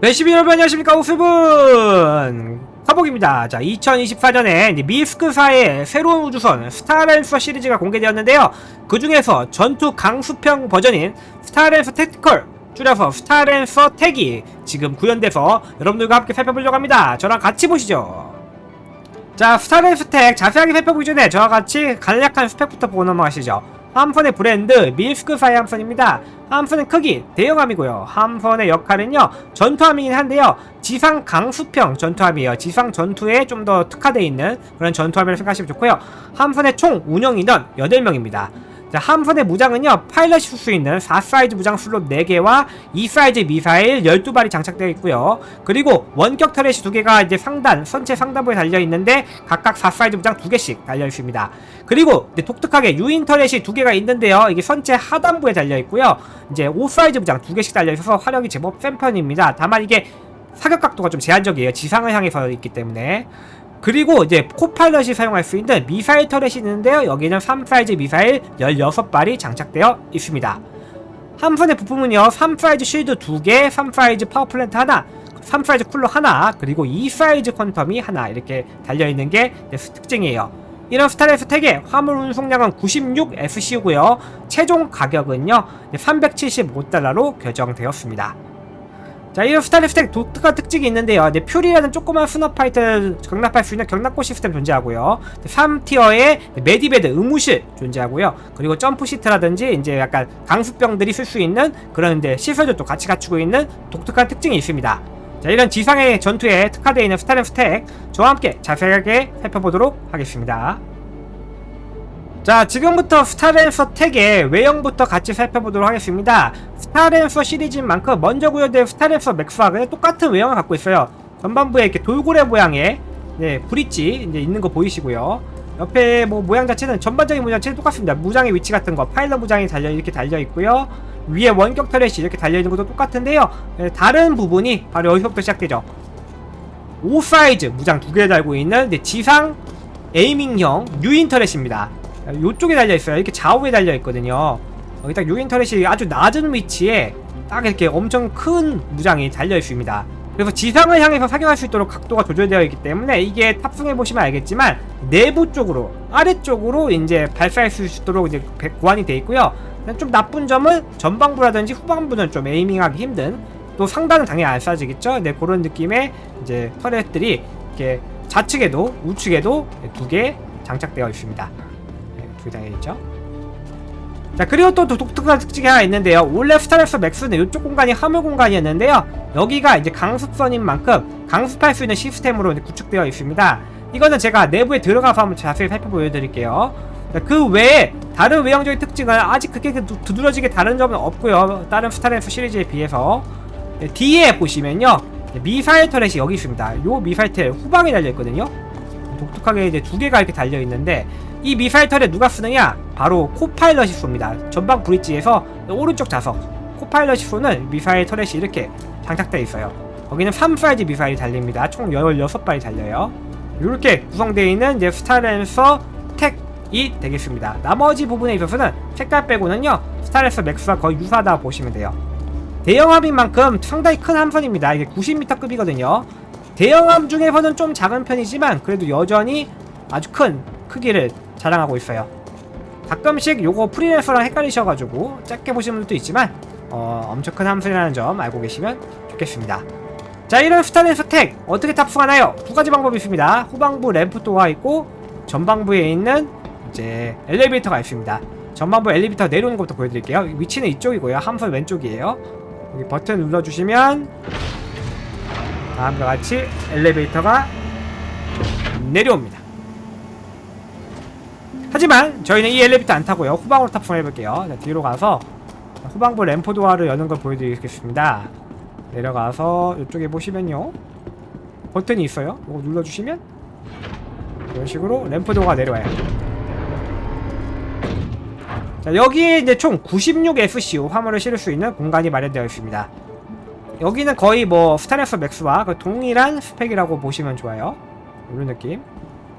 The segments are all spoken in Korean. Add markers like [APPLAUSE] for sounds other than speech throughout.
네, 여러분 안녕하십니까 우스분. 화복입니다. 자 2024년에 미스크사의 새로운 우주선 스타랜서 시리즈가 공개되었는데요. 그 중에서 전투 강수평 버전인 스타랜서 택티컬 줄여서 스타랜서 택이 지금 구현돼서 여러분들과 함께 살펴보려고 합니다. 저랑 같이 보시죠. 자 스타랜서 택 자세하게 살펴보기 전에 저와 같이 간략한 스펙부터 보고 넘어가시죠 함선의 브랜드 밀스크사의 함선입니다. 함선의 크기 대형함이고요. 함선의 역할은요 전투함이긴 한데요 지상 강수평 전투함이에요. 지상 전투에 좀 더 특화되어 있는 그런 전투함이라고 생각하시면 좋고요. 함선의 총 운영 인원 8명입니다. 자, 함선의 무장은요, 파일럿이 쓸수 있는 4사이즈 무장 슬롯 4개와 2사이즈 미사일 12발이 장착되어 있고요. 그리고 원격 터렛이 2개가 이제 상단, 선체 상단부에 달려 있는데 각각 4사이즈 무장 2개씩 달려 있습니다. 그리고 독특하게 유인 터렛이 2개가 있는데요. 이게 선체 하단부에 달려 있고요. 이제 5사이즈 무장 2개씩 달려 있어서 화력이 제법 센 편입니다. 다만 이게 사격 각도가 좀 제한적이에요. 지상을 향해서 있기 때문에. 그리고 이제 코파일럿이 사용할 수 있는 미사일 터렛이 있는데요. 여기는 3사이즈 미사일 16발이 장착되어 있습니다. 함선의 부품은요. 3사이즈 쉴드 2개, 3사이즈 파워플랜트 하나, 3사이즈 쿨러 하나, 그리고 2사이즈 퀀텀이 하나 이렇게 달려있는 게 특징이에요. 이런 스타레스 택의 화물 운송량은 96FC고요. 최종 가격은요. 375달러로 결정되었습니다. 자, 이 스타일 스택 독특한 특징이 있는데요. 네, 퓨리라는 조그만 스너파이트를 경납할 수 있는 경납고 시스템 존재하고요. 3티어의 메디베드 의무실 존재하고요. 그리고 점프 시트라든지 이제 약간 강수병들이 쓸 수 있는 그런 이제 시설들도 같이 갖추고 있는 독특한 특징이 있습니다. 자, 이런 지상의 전투에 특화되어 있는 스타일 스택 저와 함께 자세하게 살펴보도록 하겠습니다. 자 지금부터 스타랜서 택의 외형부터 같이 살펴보도록 하겠습니다. 스타랜서 시리즈인 만큼 먼저 구현된 스타랜서 맥스와 그냥 똑같은 외형을 갖고 있어요. 전반부에 이렇게 돌고래 모양의 네, 브릿지 이제 있는 거 보이시고요. 옆에 뭐 모양 자체는 전반적인 모양 자체는 똑같습니다. 무장의 위치 같은 거 파일럿 무장이 달려 이렇게 달려 있고요. 위에 원격 터렛이 이렇게 달려 있는 것도 똑같은데요. 네, 다른 부분이 바로 여기서부터 시작되죠. 5사이즈 무장 두 개 달고 있는 네, 지상 에이밍형 유인 터렛입니다 요쪽에 달려있어요. 이렇게 좌우에 달려있거든요. 여기 딱 유인 터렛이 아주 낮은 위치에 딱 이렇게 엄청 큰 무장이 달려있습니다. 그래서 지상을 향해서 사격할 수 있도록 각도가 조절되어 있기 때문에 이게 탑승해 보시면 알겠지만 내부 쪽으로 아래쪽으로 이제 발사할 수 있도록 이제 고안이 되어 있고요. 좀 나쁜 점은 전방부라든지 후방부는 좀 에이밍하기 힘든 또 상단은 당연히 안 쏴지겠죠? 네 그런 느낌의 이제 터렛들이 이렇게 좌측에도 우측에도 두 개 장착되어 있습니다 있죠. 자 그리고 또 독특한 특징이 하나 있는데요. 원래 스타렉스 맥스는 이쪽 공간이 화물 공간이었는데요. 여기가 이제 강습선인 만큼 강습할 수 있는 시스템으로 구축되어 있습니다. 이거는 제가 내부에 들어가서 한번 자세히 살펴보여드릴게요. 그 외에 다른 외형적인 특징은 아직 그렇게 두드러지게 다른 점은 없고요. 다른 스타렉스 시리즈에 비해서 네, 뒤에 보시면요. 미사일 터렛이 여기 있습니다. 요 미사일 터렛 후방에 달려있거든요. 독특하게 이제 두 개가 이렇게 달려있는데 이 미사일 털에 누가 쓰느냐? 바로 코파일럿이 쏩니다. 전방 브릿지에서 오른쪽 좌석 코파일럿이 쏘는 미사일 터렛이 이렇게 장착되어 있어요. 거기는 3사이즈 미사일이 달립니다. 총 16발이 달려요. 이렇게 구성되어 있는 이제 스타랜서 택이 되겠습니다. 나머지 부분에 있어서는 색깔 빼고는요. 스타랜서 맥스와 거의 유사하다 보시면 돼요. 대형함인 만큼 상당히 큰 함선입니다. 이게 90m급이거든요. 대형함 중에서는 좀 작은 편이지만 그래도 여전히 아주 큰 크기를 자랑하고 있어요. 가끔씩 요거 프리랜서랑 헷갈리셔가지고 짧게 보시는 분도 있지만 어, 엄청 큰 함선이라는 점 알고 계시면 좋겠습니다. 자 이런 스타랜서 택 어떻게 탑승하나요? 두 가지 방법이 있습니다. 후방부 램프 도가 있고 전방부에 있는 이제 엘리베이터가 있습니다. 전방부 엘리베이터 내려오는 것부터 보여드릴게요. 위치는 이쪽이고요. 함선 왼쪽이에요. 여기 버튼 눌러주시면 다음과 같이 엘리베이터가 내려옵니다. 하지만 저희는 이 엘리베이터 안 타고요. 후방으로 탑승해 볼게요. 자, 뒤로 가서 후방부 램프 도어를 여는 걸 보여드리겠습니다. 내려가서 이쪽에 보시면요. 버튼이 있어요. 이거 눌러주시면 이런 식으로 램프 도어가 내려와요. 자, 여기에 이제 총 96FCO 화물을 실을 수 있는 공간이 마련되어 있습니다. 여기는 거의 뭐 스타렉스 맥스와 그 동일한 스펙이라고 보시면 좋아요. 이런 느낌.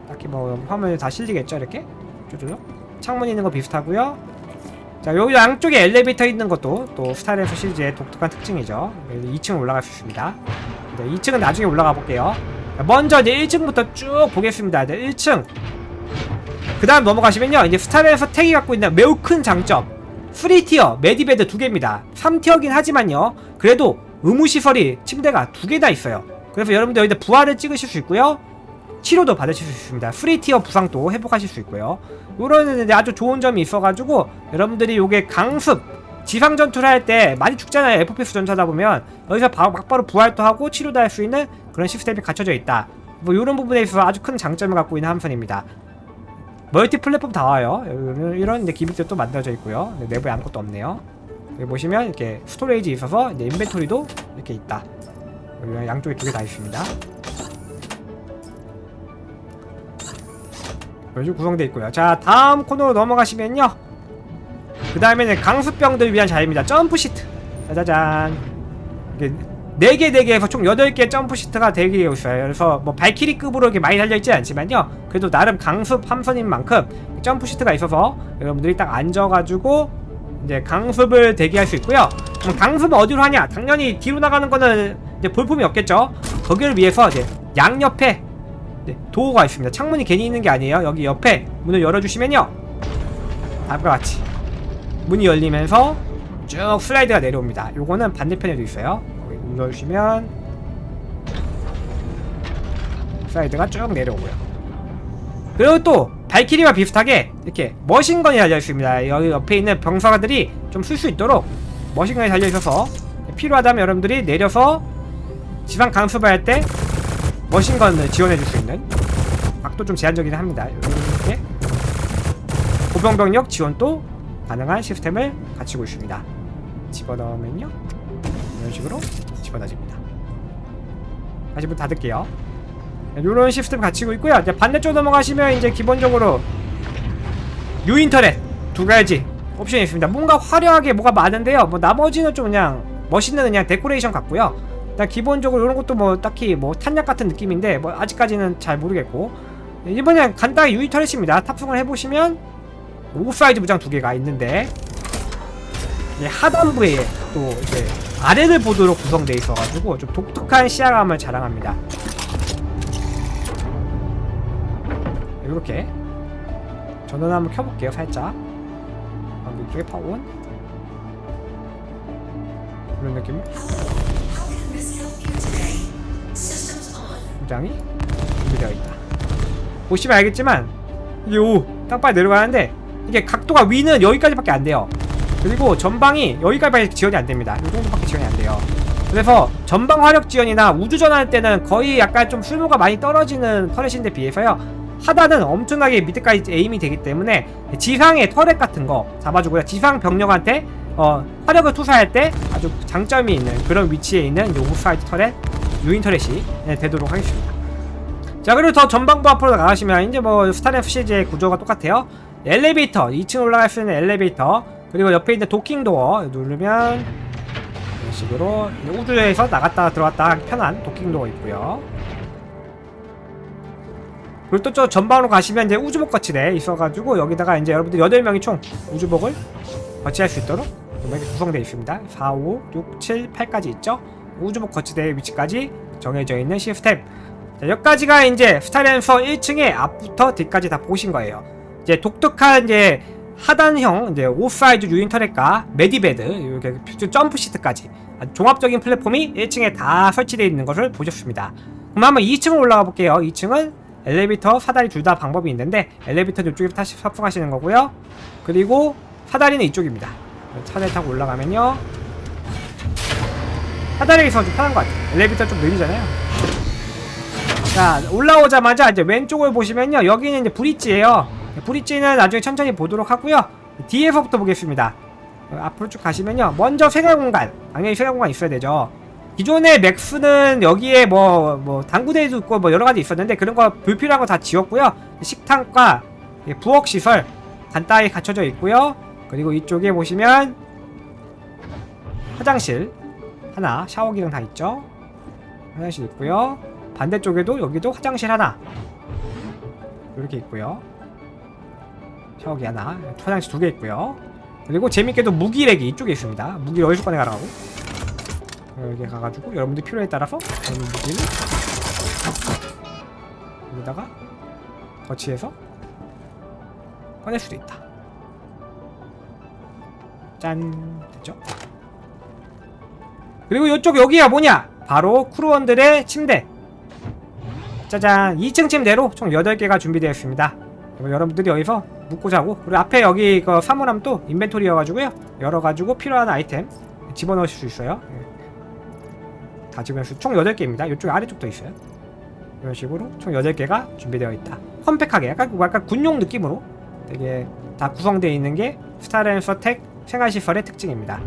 딱히 뭐 화면에 다 실리겠죠, 이렇게? 쪼쪼 창문 있는 거 비슷하고요 자, 여기 양쪽에 엘리베이터 있는 것도 또 스타일에서 시리즈의 독특한 특징이죠. 2층 올라갈 수 있습니다. 네, 2층은 나중에 올라가 볼게요. 자, 먼저 이제 1층부터 쭉 보겠습니다. 네, 1층. 그 다음 넘어가시면요. 이제 스타일에서 택이 갖고 있는 매우 큰 장점. 3티어, 메디베드 두 개입니다. 3티어긴 하지만요. 그래도 의무시설이 침대가 두 개 다 있어요. 그래서 여러분들 여기다 부활을 찍으실 수 있고요. 치료도 받으실 수 있습니다. 프리티어 부상도 회복하실 수 있고요. 이제 아주 좋은 점이 있어가지고 여러분들이 요게 강습 지상 전투를 할 때 많이 죽잖아요. FPS 전투하다 보면 여기서 바, 막바로 부활도 하고 치료도 할 수 있는 그런 시스템이 갖춰져 있다. 뭐 이런 부분에 있어서 아주 큰 장점을 갖고 있는 함선입니다. 멀티 플랫폼 다 와요. 이런, 이런 이제 기믹들도 만들어져 있고요. 네, 내부에 아무것도 없네요. 여기 보시면 이렇게 스토레이지 있어서 이제 인벤토리도 이렇게 있다. 양쪽에 두 개 다 있습니다. 이런 식으로 구성되어 있고요. 자, 다음 코너로 넘어가시면요. 그 다음에는 강수병들 위한 자리입니다. 점프 시트. 짜자잔. 이게 4개, 4개에서 총 8개 점프 시트가 되어 있어요. 그래서 뭐 발키리급으로 이렇게 많이 달려있지 않지만요. 그래도 나름 강습 함선인 만큼 점프 시트가 있어서 여러분들이 딱 앉아가지고 이제 강습을 대기할 수 있고요. 그럼 강습은 어디로 하냐? 당연히 뒤로 나가는 거는 이제 볼품이 없겠죠. 거기를 위해서 이제 양옆에 네, 도어가 있습니다. 창문이 괜히 있는 게 아니에요. 여기 옆에 문을 열어주시면요. 다음과 같이 문이 열리면서 쭉 슬라이드가 내려옵니다. 요거는 반대편에도 있어요. 눌러주시면 슬라이드가 쭉 내려오고요. 그리고 또 발키리와 비슷하게 이렇게 머신건이 달려 있습니다. 여기 옆에 있는 병사들이 좀 쓸 수 있도록 머신건이 달려 있어서 필요하다면 여러분들이 내려서 지상 강습을 할때 머신건을 지원해 줄 수 있는 각도 좀 제한적이긴 합니다. 이렇게 보병병력 지원도 가능한 시스템을 갖추고 있습니다. 집어넣으면요 이런 식으로 집어넣어집니다. 다시 문 닫을게요. 이런 시스템 갖추고 있고요. 이제 반대쪽 넘어가시면 이제 기본적으로 유인터넷 두 가지 옵션이 있습니다. 뭔가 화려하게 뭐가 많은데요. 뭐 나머지는 좀 그냥 멋있는 그냥 데코레이션 같고요. 일단 기본적으로 이런 것도 뭐 딱히 뭐 탄약 같은 느낌인데 뭐 아직까지는 잘 모르겠고 이번엔 간단히 유인터넷입니다. 탑승을 해보시면 오프사이드 무장 두 개가 있는데 이제 하단부에 또 이제 아래를 보도록 구성되어 있어가지고 좀 독특한 시야감을 자랑합니다. 이렇게 전원 한번 켜볼게요 살짝 아, 이쪽에 파온 이런 느낌 무장이 준비되어 있다. 보시면 알겠지만 이게 오 땅바닥 내려가는데 이게 각도가 위는 여기까지밖에 안 돼요. 그리고 전방이 여기까지밖에 지원이 안 됩니다. 이 정도밖에 지원이 안 돼요. 그래서 전방 화력 지원이나 우주전 할 때는 거의 약간 좀 쓸모가 많이 떨어지는 터렛인데 비해서요 하단은 엄청나게 밑에까지 에임이 되기 때문에 지상의 터렛 같은 거 잡아주고요. 지상 병력한테 어, 화력을 투사할 때 아주 장점이 있는 그런 위치에 있는 오프사이드 터렛 유인 터렛이 네, 되도록 하겠습니다. 자 그리고 더 전방부 앞으로 나가시면 이제 뭐 스타레프 시리즈의 구조가 똑같아요. 엘리베이터 2층 올라갈 수 있는 엘리베이터 그리고 옆에 있는 도킹 도어 누르면 이런 식으로 우주에서 나갔다 들어갔다 편한 도킹 도어 있고요 그리고 또 저 전방으로 가시면 이제 우주복 거치대 있어가지고 여기다가 이제 여러분들 8명이 총 우주복을 거치할 수 있도록 이렇게 구성되어 있습니다 4, 5, 6, 7, 8까지 있죠 우주복 거치대의 위치까지 정해져 있는 시스템 자, 여기까지가 이제 스타랜서 1층의 앞부터 뒤까지 다 보신 거예요. 이제 독특한 이제 하단형 이제 오프사이드 유인 터렛과 메디베드 이렇게 점프 시트까지 종합적인 플랫폼이 1층에 다 설치되어 있는 것을 보셨습니다. 그럼 한번 2층으로 올라가 볼게요. 2층은 엘리베이터 사다리 둘 다 방법이 있는데 엘리베이터는 이쪽에 다시 탑승하시는 거고요. 그리고 사다리는 이쪽입니다. 차를 타고 올라가면요. 사다리에서 좀 편한 것 같아요. 엘리베이터 좀 느리잖아요. 자 올라오자마자 이제 왼쪽을 보시면요 여기는 이제 브릿지예요 브릿지는 나중에 천천히 보도록 하고요 뒤에서부터 보겠습니다 어, 앞으로 쭉 가시면요 먼저 세대 공간 당연히 세대 공간 있어야 되죠 기존의 맥스는 여기에 뭐, 뭐, 당구대도 있고 뭐 여러 가지 있었는데 그런 거 불필요한 거 다 지웠고요. 식탁과 부엌 시설 간단히 갖춰져 있고요. 그리고 이쪽에 보시면 화장실 하나, 샤워 기능 다 있죠. 화장실 있고요. 반대쪽에도 여기도 화장실 하나 이렇게 있고요 샤워기 하나 화장실 두 개 있고요 그리고 재밌게도 무기렉이 이쪽에 있습니다. 무기를 어디서 꺼내 가라고? 여기 가가지고 여러분들 필요에 따라서 여러분 무기를 여기다가 거치해서 꺼낼 수도 있다. 짠 됐죠? 그리고 이쪽 여기가 뭐냐? 바로 크루원들의 침대. 짜잔 2층 침대로 총 8개가 준비되어 있습니다. 여러분들이 여기서 묵고 자고 그리고 앞에 여기 그 사물함 또 인벤토리여가지고요 열어가지고 필요한 아이템 집어넣으실 수 있어요. 예. 다 집어넣을 수, 총 8개입니다. 이쪽 아래쪽도 있어요. 이런 식으로 총 8개가 준비되어 있다. 컴팩하게 약간, 약간 군용 느낌으로 되게 다 구성되어 있는 게 스타랜서텍 생활시설의 특징입니다.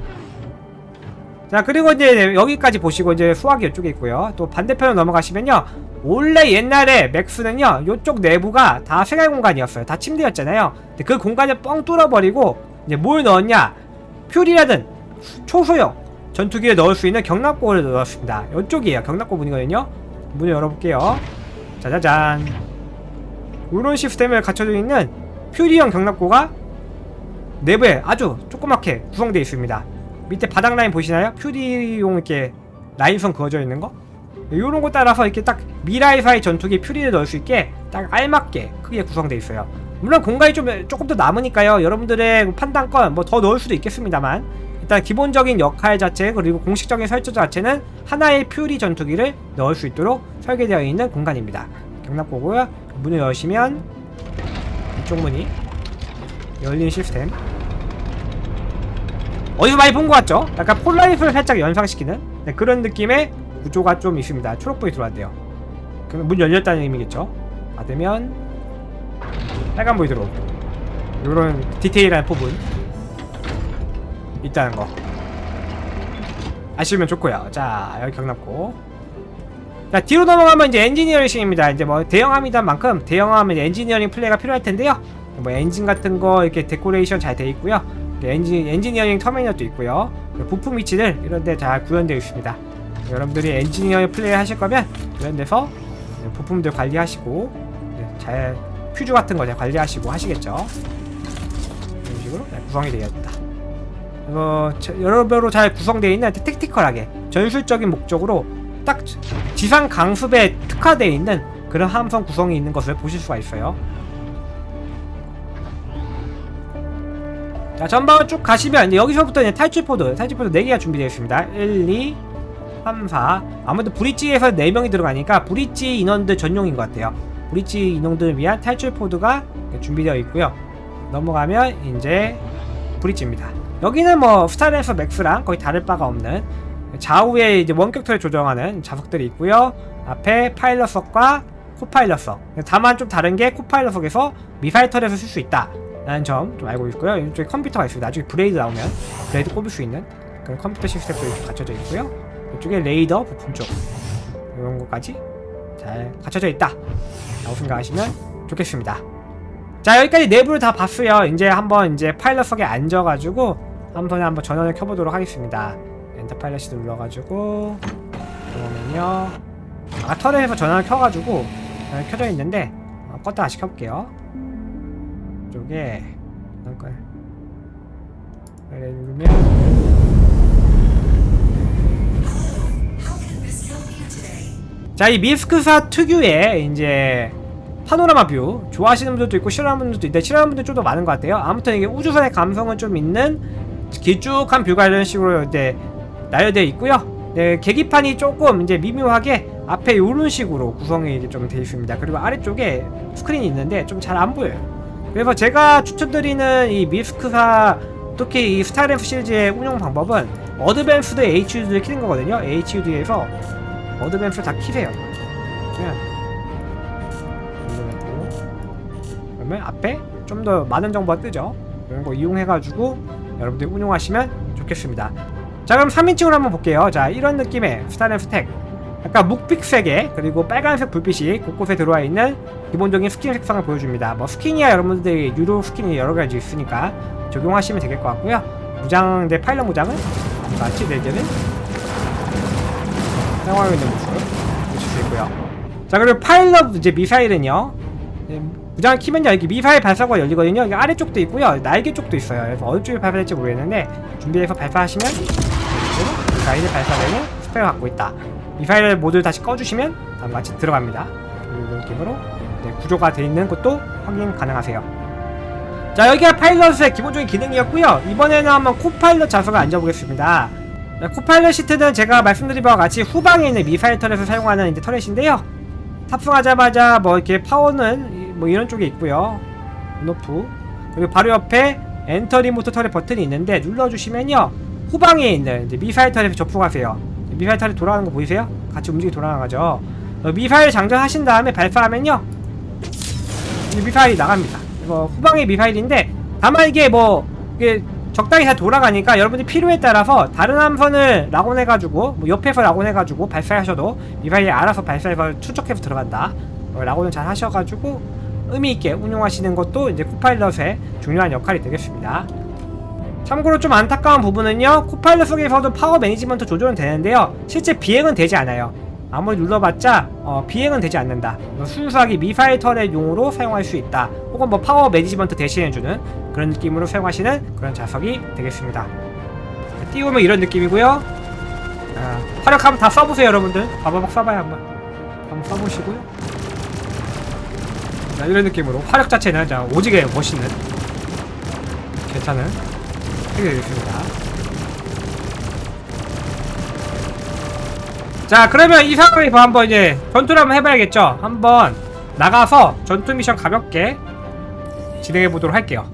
자 그리고 이제 여기까지 보시고 이제 수학이 이쪽에 있고요. 또 반대편으로 넘어가시면요. 원래 옛날에 맥스는요. 이쪽 내부가 다 생활 공간이었어요. 다 침대였잖아요. 근데 그 공간을 뻥 뚫어버리고 이제 뭘 넣었냐? 퓨리라든 초소형 전투기를 넣을 수 있는 경납고를 넣었습니다. 이쪽이에요. 경납고 문이거든요. 문을 열어볼게요. 짜자잔. 이런 시스템을 갖춰져 있는 퓨리형 경납고가 내부에 아주 조그맣게 구성되어 있습니다. 밑에 바닥 라인 보시나요? 퓨리용 이렇게 라인선 그어져 있는 거? 요런 거 따라서 이렇게 딱 미라이사의 전투기 퓨리를 넣을 수 있게 딱 알맞게 크게 구성되어 있어요. 물론 공간이 좀 조금 더 남으니까요. 여러분들의 판단권 뭐 더 넣을 수도 있겠습니다만 일단 기본적인 역할 자체 그리고 공식적인 설정 자체는 하나의 퓨리 전투기를 넣을 수 있도록 설계되어 있는 공간입니다. 경납고고요. 문을 여시면 이쪽 문이 열린 시스템. 어디서 많이 본 것 같죠? 약간 폴라리스를 살짝 연상시키는 네, 그런 느낌의 구조가 좀 있습니다. 초록불이 들어왔대요. 그럼 문 열렸다는 의미겠죠? 받으면 빨간불이 들어오고 이런 디테일한 부분 있다는 거 아시면 좋고요. 자 여기 경납고 자 뒤로 넘어가면 이제 엔지니어링입니다. 이제 뭐 대형함이단 만큼 대형함은 엔지니어링 플레이가 필요할 텐데요. 뭐 엔진 같은 거 이렇게 데코레이션 잘 돼 있고요. 엔지, 엔지니어링 터미널도 있고요. 부품 위치들 이런 데 잘 구현되어 있습니다. 여러분들이 엔지니어 플레이 하실 거면 이런 데서 부품들 관리하시고 네, 잘 퓨즈 같은 거잘 관리하시고 하시겠죠. 이런 식으로 네, 구성이 되어 있다. 이거 여러모로 잘 구성되어 있는 택티컬하게 전술적인 목적으로 딱 지상 강습에 특화되어 있는 그런 함성 구성이 있는 것을 보실 수가 있어요. 자 전방을 쭉 가시면 이제 여기서부터 이제 탈출 포드 탈출 포드 4개가 준비되어 있습니다 1, 2, 3, 4 아무래도 브릿지에서 4명이 들어가니까 브릿지 인원들 전용인 것 같아요 브릿지 인원들을 위한 탈출 포드가 준비되어 있고요 넘어가면 이제 브릿지입니다 여기는 뭐 스타랜서 맥스랑 거의 다를 바가 없는 좌우에 이제 원격터를 조정하는 좌석들이 있고요 앞에 파일럿석과 코파일럿석 다만 좀 다른 게 코파일럿석에서 미사일 털에서 쓸수 있다 라는 점 좀 알고 있고요. 이쪽에 컴퓨터가 있습니다. 나중에 브레이드 나오면 브레이드 꼽을 수 있는 그런 컴퓨터 시스템도 이렇게 갖춰져 있고요. 이쪽에 레이더 부품 쪽 이런 것까지 잘 갖춰져 있다. 라고 생각하시면 좋겠습니다. 자 여기까지 내부를 다 봤어요. 이제 한번 이제 파일럿석에 앉아가지고 한 번에 한번 전원을 켜보도록 하겠습니다. 엔터 파일럿이 눌러가지고 그러면요. 아 터널에서 전원을 켜가지고 켜져 있는데 어, 껐다 다시 켜볼게요. 쪽에 잠깐 누르면 자 이 미스크사 특유의 이제 파노라마 뷰 좋아하시는 분들도 있고 싫어하는 분들도 있는데 싫어하는 분들 좀 더 많은 것 같아요. 아무튼 이게 우주선의 감성은 좀 있는 길쭉한 뷰가 이런 식으로 이제 나열되어 있고요. 네, 계기판이 조금 이제 미묘하게 앞에 이런 식으로 구성이 좀 되어 있습니다. 그리고 아래쪽에 스크린이 있는데 좀 잘 안 보여요. 그래서 제가 추천드리는 이 미스크사 특히 이 스타일램프 시리즈의 운영 방법은 어드밴스드 HUD를 키는 거거든요. HUD에서 어드밴스 다 키세요. 그러면 그러면 앞에 좀 더 많은 정보가 뜨죠. 이런 거 이용해가지고 여러분들이 운용하시면 좋겠습니다. 자 그럼 3인칭으로 한번 볼게요. 자 이런 느낌의 스타일램프 택 약간 묵빛색에 그리고 빨간색 불빛이 곳곳에 들어와 있는 기본적인 스킨 색상을 보여줍니다. 뭐 스킨이야 여러분들이 유료 스킨이 여러 가지 있으니까 적용하시면 되겠 것 같고요. 무장 내 파일럿 무장은 마치 내제는 사용하고 있는 모습을 보실 수 있고요. 자 그리고 파일럿 이제 미사일은요. 무장을 키면요. 여기 미사일 발사구가 열리거든요. 여기 아래쪽도 있고요. 날개 쪽도 있어요. 그래서 어느 쪽에 발사될지 모르겠는데 준비해서 발사하시면 미사일이 발사되는 스펙을 갖고 있다. 미사일 모드를 다시 꺼주시면 같이 들어갑니다. 이런 느낌으로 네, 구조가 되어 있는 것도 확인 가능하세요. 자 여기가 파일럿의 기본적인 기능이었고요. 이번에는 한번 코파일럿 좌석을 앉아보겠습니다. 네, 코파일럿 시트는 제가 말씀드린 바와 같이 후방에 있는 미사일 터렛을 사용하는 이제 터렛인데요. 탑승하자마자 뭐 이렇게 파워는 이- 뭐 이런 쪽에 있고요. 온오프. 그리고 바로 옆에 엔터 리모트 터렛 버튼이 있는데 눌러주시면요. 후방에 있는 미사일 터렛에 접속하세요. 미사일 터렛 돌아가는 거 보이세요? 같이 움직이 돌아가죠. 어, 미사일 장전하신 다음에 발사하면요. 이 미사일이 나갑니다. 이거 후방의 미사일인데 다만 이게 뭐 이게 적당히 잘 돌아가니까 여러분이 필요에 따라서 다른 함선을 라곤해가지고 뭐 옆에서 라곤해가지고 발사하셔도 미사일이 알아서 발사해서 추적해서 들어간다. 어, 라곤을 잘 하셔가지고 의미 있게 운용하시는 것도 이제 코파일럿의 중요한 역할이 되겠습니다. 참고로 좀 안타까운 부분은요 코파일럿 속에서도 파워 매니지먼트 조절은 되는데요. 실제 비행은 되지 않아요 아무리 눌러봤자 어, 비행은 되지 않는다. 뭐 순수하게 터렛 용으로 사용할 수 있다. 혹은 뭐 파워 매니지먼트 대신해주는 그런 느낌으로 사용하시는 그런 좌석이 되겠습니다. 띄우면 이런 느낌이고요. 아, 화력하면 다 써보세요 여러분들. 바바박 써봐요 한번. 한번 써보시고요. 자, 이런 느낌으로 화력 자체는 자, 오지게 멋있는 괜찮은 하게 되겠습니다. 자 그러면 이 상황에서 한번 이제 전투를 한번 해봐야겠죠. 한번 나가서 전투 미션 가볍게 진행해 보도록 할게요.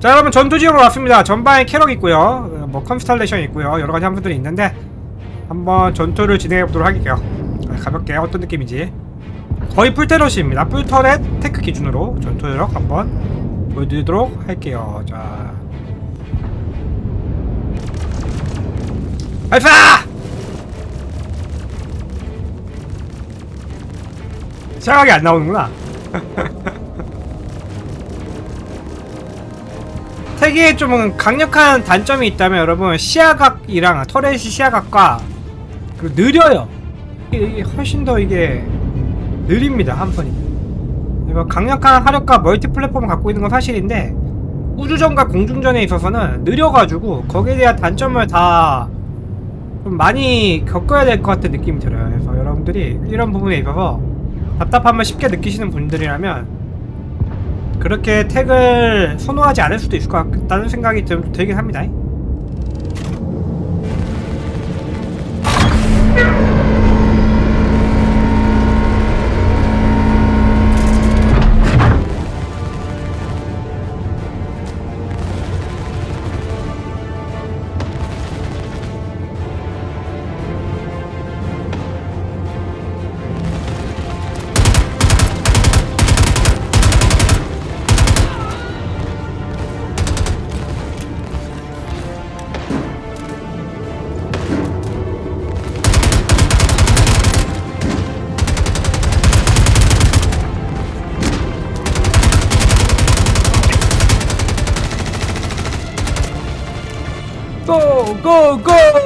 자 여러분 전투 지역으로 왔습니다. 전방에 캐럭 있고요, 어, 뭐 컨스탈레이션 있고요, 여러 가지 함선들이 있는데 한번 전투를 진행해 보도록 할게요. 아, 가볍게 어떤 느낌인지 거의 풀테럿입니다. 풀터렛 테크 기준으로 전투력 한번 보여드리도록 할게요. 자 발사! 시작하게 안 나오는구나. [LAUGHS] 택에 좀 강력한 단점이 있다면 여러분 시야각이랑 터렛이 시야각과 그리고 느려요. 이게, 훨씬 더 이게 느립니다 한. 이거 강력한 화력과 멀티 플랫폼을 갖고 있는 건 사실인데 우주전과 공중전에 있어서는 느려가지고 거기에 대한 단점을 다 좀 많이 겪어야 될 것 같은 느낌이 들어요. 그래서 여러분들이 이런 부분에 있어서 답답함을 쉽게 느끼시는 분들이라면 그렇게 택을 선호하지 않을 수도 있을 것 같다는 생각이 좀 들긴 합니다. 고! 고!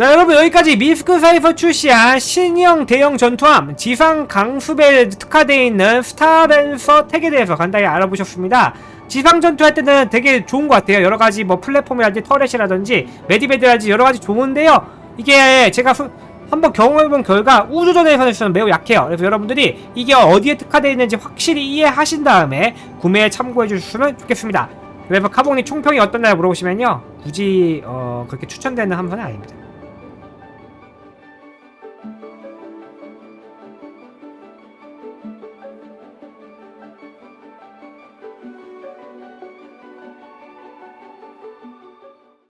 자 여러분 여기까지 미스크사에서 출시한 신형 대형 전투함 지상 강수벨 특화되어 있는 스타랜서 택에 대해서 간단히 알아보셨습니다. 지상 전투할 때는 되게 좋은 것 같아요. 여러 가지 뭐 플랫폼이라든지 터렛이라든지 메디베드라든지 여러 가지 좋은데요. 이게 제가 수- 한번 경험해본 결과 우주전에서는 매우 약해요. 그래서 여러분들이 이게 어디에 특화되어 있는지 확실히 이해하신 다음에 구매에 참고해 주셨으면 좋겠습니다. 그래서 카봉님 총평이 어떻나요 물어보시면요. 굳이 어, 그렇게 추천되는 함선은 아닙니다.